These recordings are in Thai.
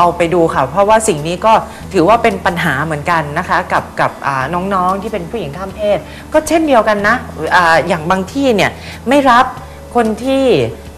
เอาไปดูค่ะ เพราะว่าสิ่งนี้ก็ถือว่าเป็นปัญหาเหมือนกันนะคะ กับกับอ่าน้องๆที่เป็นผู้หญิงข้ามเพศ ก็เช่นเดียวกันนะอาอย่างบางที่เนี่ยไม่รับคนที่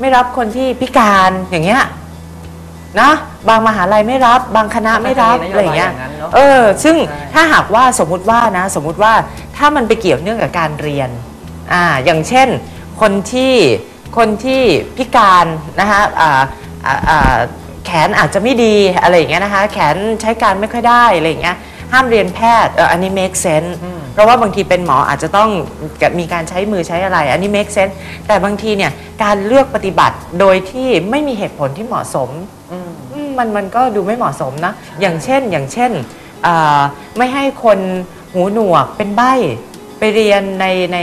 ไม่รับคนที่พิการอย่างเงี้ยนะบางมหาลัยไม่รับบางคณะไม่รับมันก็จะมีนโยบายอะไรอย่างเงี้ยอย่างนั้นเนอะเออ ซึ่งใช่ถ้าหากว่าสมมุติว่านะ สมมุติว่าถ้ามันไปเกี่ยวเนื่องกับการเรียนอ่าอย่างเช่นคนที่คนที่พิการนะคะอ่าอ่าอ่า แขนอาจจะไม่ดีอะไรอย่างเงี้ยนะคะ แขนใช้การไม่ค่อยได้อะไรอย่างเงี้ยห้ามเรียนแพทย์เอออันนี้ make sense อืมเพราะว่าบางทีเป็นหมออาจจะต้องมีการใช้มือใช้อะไร อันนี้ make sense แต่บางทีเนี่ยการเลือกปฏิบัติโดยที่ไม่มีเหตุผลที่เหมาะสมอืมอืมมันมันก็ดูไม่เหมาะสมนะ อย่างเช่นอย่างเช่นอ่าไม่ให้คนหูหนวกเป็นใบ้ไปเรียนในใน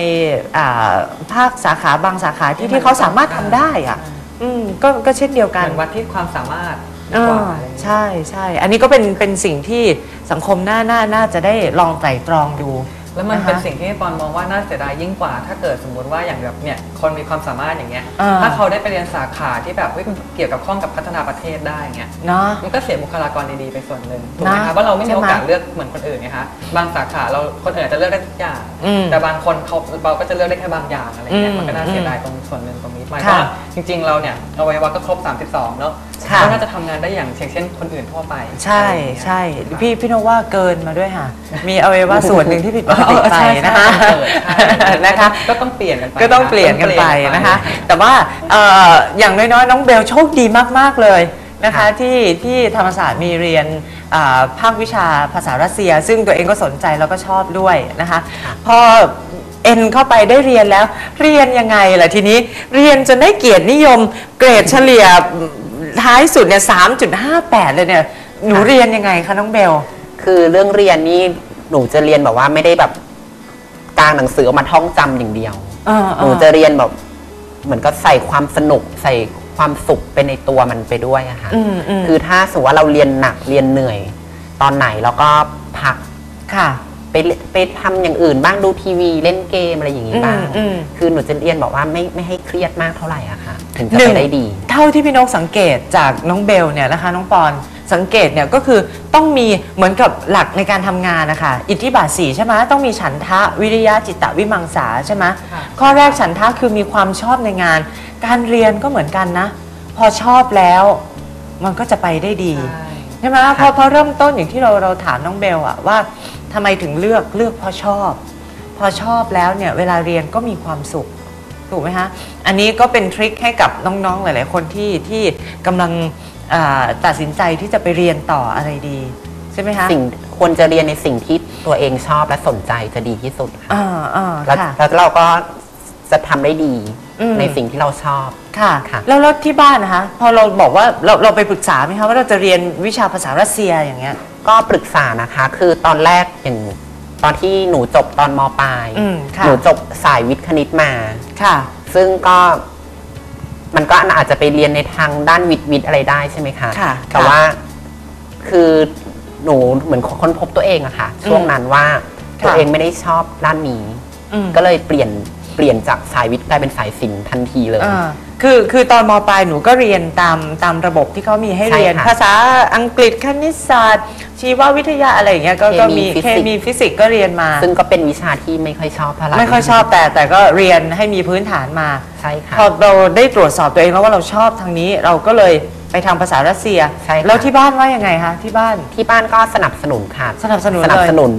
อ่าภาคสาขาบางสาขาที่ที่เขาสามารถทำได้อะ อืมก็ก็เช่นเดียวเหกันมือนวัดที่ความสามารถดีอ่ากว่าอะไรอย่างเงี้ย ใช่ใช่ อันนี้ก็เป็นเป็นสิ่งที่สังคมน่าน่าน่าจะได้ลองไตร่ตรองดู แล้วมันนะคะเป็นสิ่งที่ปอนมองว่าน่าเสียดายยิ่งกว่า ถ้าเกิดสมมุติว่าอย่างแบบเนี่ยคนมีความสามารถอย่างเงี้ยอ่า ถ้าเขาได้ไปเรียนสาขาที่แบบเฮ้ยมันเกี่ยวกับข้องกับพัฒนาประเทศได้เงี้ยเนาะ มันก็เสียบุคลากรดีๆไปส่วนหนึ่งถูกไหมนะครับว่าเราไม่ใช่มีไหมโอกาสเลือกเหมือนคนอื่นไงคะบางสาขาเราคนอื่นอาจจะเลือกได้ทุกอย่างอืมแต่บางคนเขาเราก็จะเลือกได้แค่บางอย่างอะไรเงี้ยอืมมันก็น่าเสียดายตรงส่วนหนึ่งตรงนี้หมายค่ะ ว่า จริง ๆ เราเนี่ยอวัยวะก็ครบ 32 เนาะค่ะ ก็น่าจะทำงานได้อย่างเช่นคนอื่นทั่วไปใช่อะไรอย่างเงี้ยใช่ค่ะพี่พี่โนว่าเกินมาด้วยค่ะ มีอวัยวะส่วนหนึ่งที่ผิดปกติไปใช่นะคะใช่ใช่ใช่นะคะ ก็ต้องเปลี่ยนกันไปก็ต้องเปลี่ยนกันไปนะคะ แต่ว่าเอ่ออย่างน้อยๆ น้องเบลโชคดีมาก ๆ เลยนะคะที่ที่ธรรมศาสตร์มีเรียนอ่าภาควิชาภาษารัสเซีย ซึ่งตัวเองก็สนใจแล้วก็ชอบด้วยนะคะพอ เอ็นเข้าไปได้เรียนแล้ว เรียนยังไงล่ะทีนี้เรียนจนได้เกียรตินิยม เกรดเฉลี่ยท้ายสุดเนี่ย3.58เลยเนี่ยหนูเรียนยังไงคะน้องเบล คือเรื่องเรียนนี่หนูจะเรียนแบบว่าไม่ได้แบบกลางหนังสือออกมาท่องจำอย่างเดียว เออเออ หนูจะเรียนแบบ เหมือนก็ใส่ความสนุกใส่ความสุขไปในตัวมันไปด้วยอะค่ะอืมอืม คือถ้าสมมติว่าเราเรียนหนักเรียนเหนื่อย ตอนไหนเราก็พัก ค่ะ ไปเล่นไปทำอย่างอื่นบ้างดูทีวีเล่นเกมอะไรอย่างนี้บ้างอืมอืม คือหนูจะเรียนบอกว่าไม่ไม่ให้เครียดมากเท่าไหร่อะค่ะ ถึงจะหนึ่ไปงได้ดี เท่าที่พี่นกสังเกตจากน้องเบลเนี่ยนะคะน้องปอนสังเกตเนี่ยก็คือต้องมีเหมือนกับหลักในการทำงานนะคะอิทธิบาทสี่ใช่ไหมต้องมีฉันทะวิริยะจิตตวิมังสาใช่ไหมค่ะ ข้อแรกฉันทะคือมีความชอบในงาน การเรียนก็เหมือนกันนะ พอชอบแล้วมันก็จะไปได้ดี ใช่ใช่ไหมเพราะเพราะเริ่มต้นอย่างที่เราเราถามน้องเบลอะว่า ทำไมถึงเลือกเลือกเพราะชอบ พอชอบแล้วเนี่ยเวลาเรียนก็มีความสุขถูกไหมฮะอันนี้ก็เป็นทริคให้กับน้องๆหลาย ๆ คนที่ที่กำลังอ่าตัดสินใจที่จะไปเรียนต่ออะไรดีใช่ไหมคะสิ่งควรจะเรียนในสิ่งที่ตัวเองชอบและสนใจจะดีที่สุดค่ะอ่าอ่าแล้วค่ะแล้วเราก็จะทำได้ดีอืมในสิ่งที่เราชอบ ค่ะ ค่ะ แล้วแล้วที่บ้านนะคะ พอเราบอกว่าเราเราไปปรึกษาไหมคะว่าเราจะเรียนวิชาภาษารัสเซียอย่างเงี้ย ก็ปรึกษานะคะ คือตอนแรกอย่างตอนที่หนูจบตอนมปลาย อืมค่ะ หนูจบสายวิทย์คณิตมา ค่ะ ซึ่งก็มันก็อาจจะไปเรียนในทางด้านวิทย์วิทย์อะไรได้ใช่ไหมคะค่ะแต่ค่ะว่าคือหนูเหมือนค้นพบตัวเองอะค่ะ ช่วงนั้นว่าค่ะ ตัวเองไม่ได้ชอบด้านนี้ อืมก็เลยเปลี่ยนเปลี่ยนจากสายวิทย์กลายเป็นสายศิลป์ทันทีเลยอ่า คือคือตอนมปลายหนูก็เรียนตามตามระบบที่เขามีให้ใช่เรียนค่ะภาษาอังกฤษคณิตศาสตร์ ชีววิทยาอะไรอย่างเงี้ยก็ก็มีเคมีเคฟิสิกส์มีฟิสิกส์ก็เรียนมา ซึ่งก็เป็นวิชาที่ไม่ค่อยชอบเท่าไหร่ไม่ค่อยชอบแต่แต่ก็เรียนให้มีพื้นฐานมา ใช่ค่ะ พอเราได้ตรวจสอบตัวเองแล้วว่าเราชอบทางนี้เราก็เลยไปทางภาษารัสเซีย ใช่ค่ะ แล้วที่บ้านว่ายังไงคะที่บ้าน ที่บ้านก็สนับสนุนค่ะสนับสนุนสนับเลยสนุน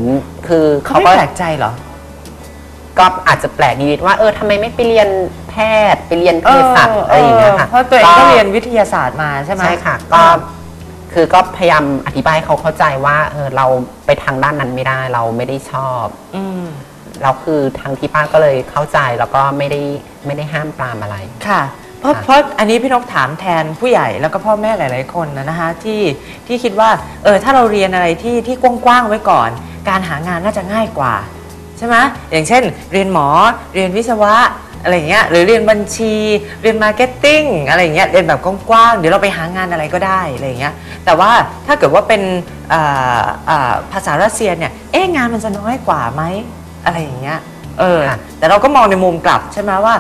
คือเขาเขาไม่ก็ แปลกใจเหรอ ก็อาจจะแปลกนิดๆว่าเออทำไมไม่ไปเรียนแพทย์ไปเรียนเภสัชอะไรอย่างเงี้ยค่ะเพราะตัวเองก็เรียนวิทยาศาสตร์มาใช่ไหมใช่ค่ะก็คือก็พยายามอธิบายให้เขาเข้าใจว่าเออเราไปทางด้านนั้นไม่ได้เราไม่ได้ชอบอืมเราคือทางที่บ้านก็เลยเข้าใจแล้วก็ไม่ได้ไม่ได้ห้ามปรามอะไรค่ะเพราะค่ะเพราะอันนี้พี่นกถามแทนผู้ใหญ่แล้วก็พ่อแม่หลาย ๆ คนนะนะคะที่ที่คิดว่าเออถ้าเราเรียนอะไรที่ที่กว้างๆไว้ก่อน การหางานน่าจะง่ายกว่า ใช่ไหมอย่างเช่น เรียนหมอเรียนวิศวะอะไรอย่างเงี้ยหรือเรียนบัญชี เรียนมาร์เก็ตติ้งอะไรอย่างเงี้ยเรียนแบบกว้างๆเดี๋ยวเราไปหางานอะไรก็ได้อะไรอย่างเงี้ยแต่ว่าถ้าเกิดว่าเป็นอ่าอ่าภาษารัสเซียเนี่ยเอ๊ะงานมันจะน้อยกว่าไหมอะไรอย่างเงี้ยเออค่ะแต่เราก็มองในมุมกลับใช่ไหมว่า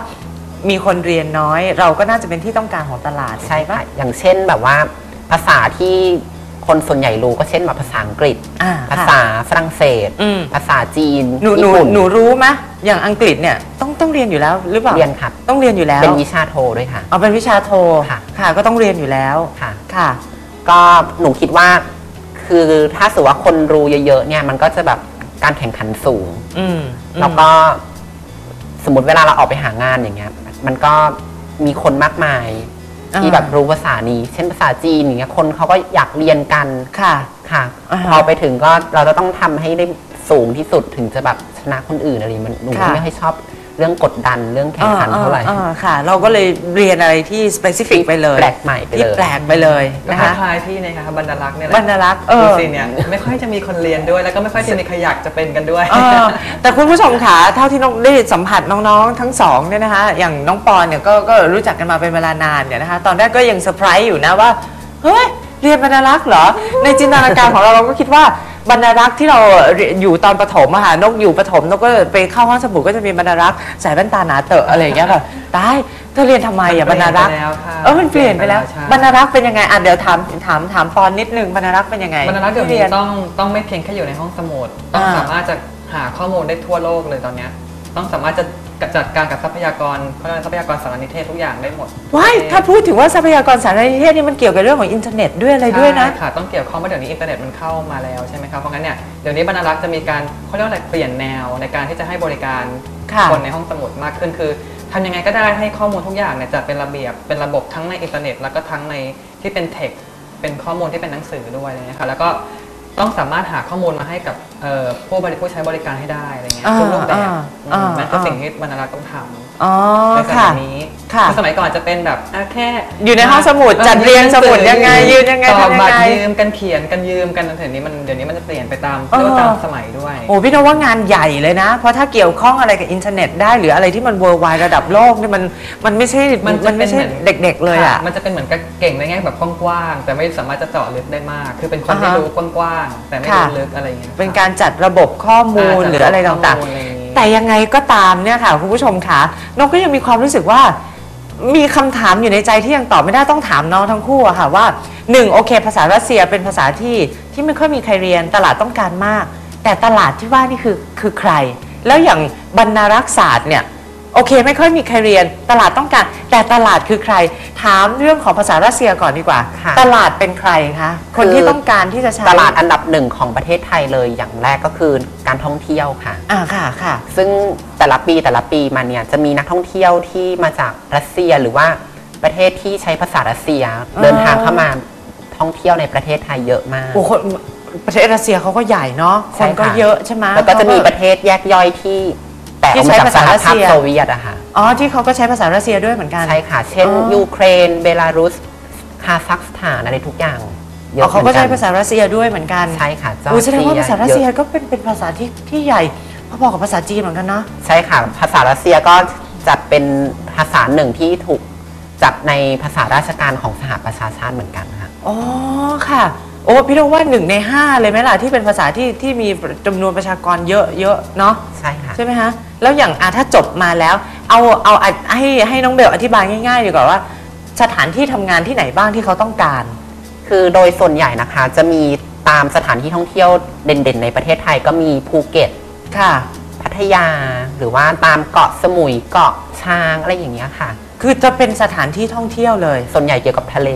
มีคนเรียนน้อย เราก็น่าจะเป็นที่ต้องการของตลาดใช่ปะค่ะอย่างเช่นแบบว่าภาษาที่ คนส่วนใหญ่รู้ก็เช่นแบบภาษาอังกฤษ อ่าภาค่ะษาฝรั่งเศส อืม ภาษาจีนหนูหนูญี่ปุ่นหนูรู้ไหมอย่างอังกฤษเนี่ยต้องต้องเรียนอยู่แล้วหรือเปล่าเรียนครับ ต้องเรียนอยู่แล้วเป็นวิชาโทด้วยค่ะ เอาเป็นวิชาโทค่ะ ค่ะ ก็ต้องเรียนอยู่แล้วค่ะ ค่ะ ก็หนูคิดว่า คือถ้าสมมติว่าคนรู้เยอะๆเนี่ยมันก็จะแบบการแข่งขันสูงอืมแล้วก็สมมติเวลาเราออกไปหางานอย่างเงี้ย มันก็มีคนมากมายอ่า ที่แบบรู้ภาษานี้ เช่นภาษาจีนอย่างเงี้ยคนเขาก็อยากเรียนกันค่ะค่ะอ่าฮะ พอไปถึงก็เราจะต้องทำให้ได้สูงที่สุดถึงจะแบบชนะคนอื่นอะไรอย่างเงี้ยมันหนูค่ะ ไม่ค่อยชอบ เรื่องกดดันเรื่องแข่งขันเท่าไหร่อ่าค่ะ เราก็เลยเรียนอะไรที่ specific ไปเลย แปลกใหม่ไปเลยที่แปลกไปเลยก็นะคคะล้ายๆพี่นะครับบรรลักษ์เนี่ยแหละบรรลักษ์เออดูสิเนี่ยไม่ค่อยจะมีคนเรียนด้วย แล้วก็ไม่ค่อยจะมีใครอยากจะเป็นกันด้วยเออแต่คุณผู้ชมค่ะเท่าที่น้องได้สัมผัสน้องๆทั้งสองเนี่ยนะคะอย่างน้องปอนเนี่ยก็ก็รู้จักกันมาเป็นเวลานานเนี่ยนะคะตอนแรกก็ยังเซอร์ไพรส์อยู่นะว่าเฮ้ยเรียนบรรณารักษ์เหรอในจินตนาการของเราเราก็คิดว่า บรรณารักษ์ที่เราเรียนอยู่ตอนประถมอะค่ะนกอยู่ประถมนกก็ไปเข้าห้องสมุดก็จะมีบรรณารักษ์ใส่แว่นตาหนาเตอะอะไรอย่างเงี้ยแบบตายเธอเรียนทำไมอะบรรณารักษ์เปลี่ยนไปแล้วค่ะเออมันเปลี่ยนไปแล้วเปลี่ยนไปแล้วใช่บรรณารักษ์เป็นยังไงอะเดี๋ยวถามถามถามปอนนิดนึงบรรณารักษ์เป็นยังไงบรรณารักษ์เดี๋ยวที่นี้เรียนต้องต้องไม่เพียงแค่อยู่ในห้องสมุดต้องอ่าสามารถจะหาข้อมูลได้ทั่วโลกเลยตอนเนี้ย ต้องสามารถจะจัดการกับทรัพยากรเขาเรียกว่าทรัพยากรสารนิเทศทุกอย่างได้หมดว้ายถ้าพูดถึงว่าทรัพยากรสารสนเทศนี่มันเกี่ยวกับเรื่องของอินเทอร์เน็ตด้วยอะไรด้วยนะใช่ค่ะต้องเกี่ยวข้องเพราะเดี๋ยวนี้อินเทอร์เน็ตมันเข้ามาแล้วใช่ไหมครับเพราะงั้นเนี่ยเดี๋ยวนี้บรรณารักษ์จะมีการเขาเรียกว่าอะไรเปลี่ยนแนวในการที่จะให้บริการค่ะคนในห้องสมุดมากขึ้นคือทำยังไงก็ได้ให้ข้อมูลทุกอย่างเนี่ยจัดเป็นระเบียบเป็นระบบทั้งในอินเทอร์เน็ต แล้วก็ทั้งในที่เป็นเทคเป็นข้อมูลที่เป็นหนังสือด้วยอะไรเงี้ยค่ะแล้วก็ต้องสามารถหาข้อมูลมาให้กับ เอ่อผู้บริผู้ใช้บริการให้ได้อะไรเงี้ยอ่าทุกรูปแบบอ่าอืมอ่านั่นคืออ่าสิ่งที่บรรณารักษ์ต้องทำอ๋อในสค่ะ มัยนี้ค่ะอสมัยก่อนจะเป็นแบบอะแค่อยู่ในห้องสมุดจัดเรียงสมุดยังไงยืนยังไงต่อทำยังไงบัตรยืมกันเขียนกันยืมกันเดี๋ยวนี้มันเดี๋ยวนี้มันจะเปลี่ยนไปตามเออเรียกว่าตามสมัยด้วย โอ้พี่นกว่างานใหญ่เลยนะ เพราะถ้าเกี่ยวข้องอะไรกับอินเทอร์เน็ตได้หรืออะไรที่มันเวอร์ไวระดับโลกเนี่ยมันมันไม่ใช่มันจะมันไม่ใช่เป็นเหมือน เด็กๆเลยอะ ค่ะมันจะเป็นเหมือนกับเก่งในแง่แบบกว้างๆแต่ไม่สามารถจะเจาะลึกได้มาก คือเป็นคนที่อ่าฮะรู้กว้างๆแต่ไม่ค่ะ รู้ลึกอะไรอย่างเงี้ยเป็นการจัดระบบข้อมูลาหรืออะไรต่างข้อมูลอะไรอย่างงี้ ๆ แต่ยังไงก็ตามเนี่ยค่ะคุณผู้ชมคะนกก็ยังมีความรู้สึกว่า มีคำถามอยู่ในใจที่ยังตอบไม่ได้ต้องถามน้องทั้งคู่อะค่ะว่าหนึ่งโอเค ภาษารัสเซียเป็นภาษาที่ที่ไม่ค่อยมีใครเรียนตลาดต้องการมาก แต่ตลาดที่ว่านี่คือคือใคร แล้วอย่างบรรณารักษศาสตร์เนี่ย โอเค ไม่ค่อยมีใครเรียนตลาดต้องการ แต่ตลาดคือใคร ถามเรื่องของภาษารัสเซียก่อนดีกว่า ค่ะ ตลาดเป็นใครคะคนที่ต้องการที่จะใช้ตลาดอันดับหนึ่งของประเทศไทยเลยอย่างแรกก็คือการท่องเที่ยวค่ะ อ่าค่ะค่ะ ซึ่งแต่ละปีแต่ละปีมาเนี่ยจะมีนักท่องเที่ยวที่มาจากรัสเซียหรือว่าประเทศที่ใช้ภาษารัสเซีย เดินทางเข้ามาท่องเที่ยวในประเทศไทยเยอะมาก โอ้คนประเทศรัสเซียเขาก็ใหญ่เนาะคใช่นค่ะก็เยอะใช่ไหมแล้วก็จะมีเขาประเทศแยกย่อยที่ แตกอที่อกใช้มาจากภาสษารัหสเซีภาพยโซเวียตอะค่ะ อ๋อ ที่เขาก็ใช้ภาษารัสเซียด้วยเหมือนกัน ใช่ค่ะ เช่น อ๋อ ยูเครน เบลารุส คาซัคสถานอะไรทุกอย่างเยอ๋ออะเขาก็ใช้หมือนนภาษารัสเซียด้วยเหมือนกันใช่ค่ะจอโอ้แสดงว่าภาษารัสเซียอะก็เป็นเป็นภาษาที่ที่ใหญ่พอๆกับภาษาจีนเหมือนกันเนาะ ใช่ค่ะ ภาษารัสเซียก็จัดเป็นภาษาหนึ่งที่ถูกจัดในภาษาราชการของสหประชาชาติเหมือนกันค่ะ อ๋อค่ะ โอ้พี่รู้ว่าหนึ่งในห้าเลยไหมล่ะที่เป็นภาษาที่ที่มีจำนวนประชากรเยอะเยอะเนาะ ใช่ค่ะ ใช่ไหมฮะแล้วอย่างอะถ้าจบมาแล้ว เอาเอาอะให้ให้น้องเบลอธิบายง่ายๆดีกว่าว่า สถานที่ทำงานที่ไหนบ้างที่เขาต้องการ คือโดยส่วนใหญ่นะคะ จะมีตามสถานที่ท่องเที่ยวเด่นๆ ในประเทศไทยก็มีภูเก็ตค่ะ พัทยาหรือว่าตามเกาะสมุยเกาะช้างอะไรอย่างเงี้ยค่ะ คือจะเป็นสถานที่ท่องเที่ยวเลย ส่วนใหญ่เกี่ยวกับทะเล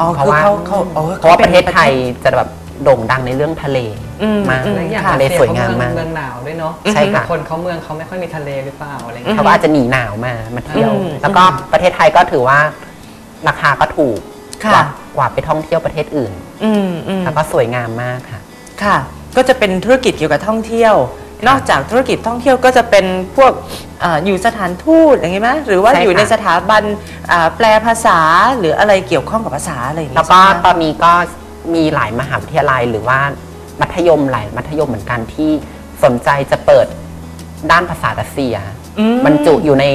อ๋อเพราะคือว่าเขาเขาอ๋อเพราะว่าประเทศไทยจะแบบโด่งดังในเรื่องทะเล อืมมากอืมและอย่างค่ะรัสเซียสวยงามมากเขเมืองหนาวด้วยเนาะใช่ค่ะ คนเขาเมืองเขาไม่ค่อยมีทะเลหรือเปล่าอะไรเงี้ย เขาก็อาจจะหนีหนาวมามาเที่ยว อืมแล้วก็ประเทศไทยก็ถือว่า ราคาก็ถูกค่ะ กว่ากว่าไปท่องเที่ยวประเทศอื่น อืมอืมแล้วก็สวยงามมากค่ะ ค่ะ ก็จะเป็นธุรกิจเกี่ยวกับท่องเที่ยว นอกจากธุรกิจท่องเที่ยวก็จะเป็นพวกเอออยู่สถานทูตอย่างงี้ไหมหรือว่าใช่ค่ะอยู่ในสถาบันอ่าแปลภาษาหรืออะไรเกี่ยวข้องกับภาษาอะไรอย่างแล้งี้วก็ใช่ไหมตอนนี้ก็มีหลายมหาวิทยาลัยหรือว่า มัธยมหลายมัธยมเหมือนกันที่สนใจจะเปิดด้านภาษารัสเซียอืม บรรจุอยู่ใน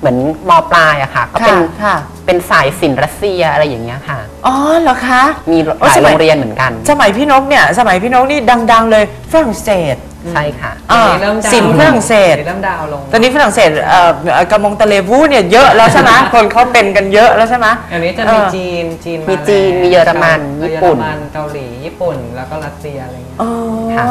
เหมือนมปลายอะค่ะ ก็เป็นค่ะค่ะ เป็นสายศิลป์รัสเซียอะไรอย่างเงี้ยค่ะ อ๋อเหรอคะ มีหโอ้ลายสมัยโรงเรียนเหมือนกัน สมัยพี่นกเนี่ย สมัยพี่นกนี่ดัง ๆ เลยฝรั่งเศส ใช่ค่ะอ่าเดี๋ยวนี้เริ่มดาวสินฝรั่งเศสดี๋ยวเริ่มดาวลงตอนนี้ฝรั่งเศสเอ่อเอ่อกระมงตะเลวูเนี่ยเยอะแล้วใช่ไหม คนเขาเป็นกันเยอะแล้วใช่ไหมอันนี้จะมีจีนจีนมีาจีนแล้วมีเยอรมันเยอญี่ปุ่นรมันเกาหลีญี่ปุ่นแล้วก็รัสเซียอะไรอย่างเงี้ย อ๋อค่ะ